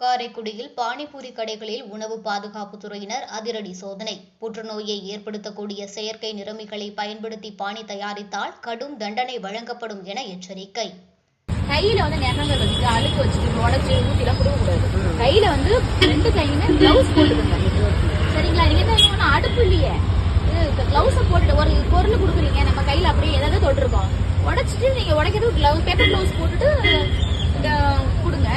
காரைக்குடியில் பானிபூரி கடைகளில் உணவு பாதுகாப்பு துறையினர் அதிரடி சோதனை. புற்றுநோயை ஏற்படுத்தக்கூடிய செயற்கை நிறமிகளை பயன்படுத்தி பானி தயாரித்தால் கடும் தண்டனை வழங்கப்படும் என எச்சரிக்கை. கையில வந்து நகங்கள் வச்சுட்டு அழுக்கு வச்சுட்டு உடச்சி ஊத்திலாம் கொடுக்க கூடாது கையில வந்து ரெண்டு கையுமே கிளவுஸ் போட்டுக்கோங்க சரிங்களா? நீங்க என்ன ஒன்றும் அடுப்பு இல்லையே. இது கிளவுஸை போட்டுட்டு ஒரு பொருள் கொடுக்குறீங்க. நம்ம கையில அப்படியே ஏதாவது தொட்டிருக்கோம். உடச்சிட்டு நீங்க உடைக்கிறது கிளவுஸ் பேப்பர் கிளவுஸ் போட்டுட்டு கொடுங்க.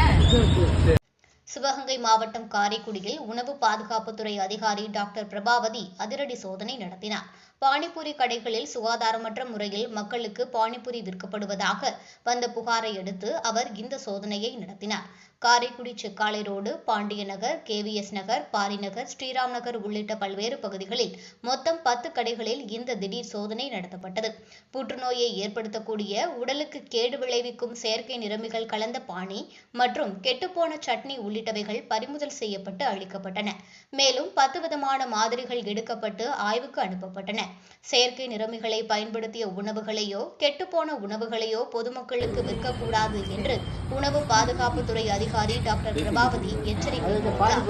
சிவகங்கை மாவட்டம் காரைக்குடியில் உணவு பாதுகாப்புத்துறை அதிகாரி டாக்டர் பிரபாவதி அதிரடி சோதனை நடத்தினார். பானிபூரி கடைகளில் சுகாதாரமற்ற முறையில் மக்களுக்கு பானிபூரி விற்கப்படுவதாக வந்த புகாரை அடுத்து அவர் இந்த சோதனையை நடத்தினார். காரைக்குடி செக்காலை ரோடு பாண்டிய நகர் கேவிஎஸ் நகர் பாரிநகர் ஸ்ரீராம் நகர் உள்ளிட்ட பல்வேறு பகுதிகளில் மொத்தம் பத்து கடைகளில் இந்த திடீர் சோதனை நடத்தப்பட்டது. புற்றுநோயை ஏற்படுத்தக்கூடிய உடலுக்கு கேடு விளைவிக்கும் செயற்கை நிறமிகள் கலந்த பானி மற்றும் கெட்டுப்போன சட்னி உள்ளிட்டவைகள் பறிமுதல் செய்யப்பட்டு அளிக்கப்பட்டன. மேலும் பத்து விதமான மாதிரிகள் எடுக்கப்பட்டு ஆய்வுக்கு அனுப்பப்பட்டன. செயற்கை நிறமிகளை பயன்படுத்திய உணவுகளையோ கெட்டுப்போன உணவுகளையோ பொதுமக்களுக்கு விற்கக்கூடாது என்று உணவு பாதுகாப்புத்துறை அதிகாரி டாக்டர் பிரபாவதி எச்சரிக்கை விடுத்தார்.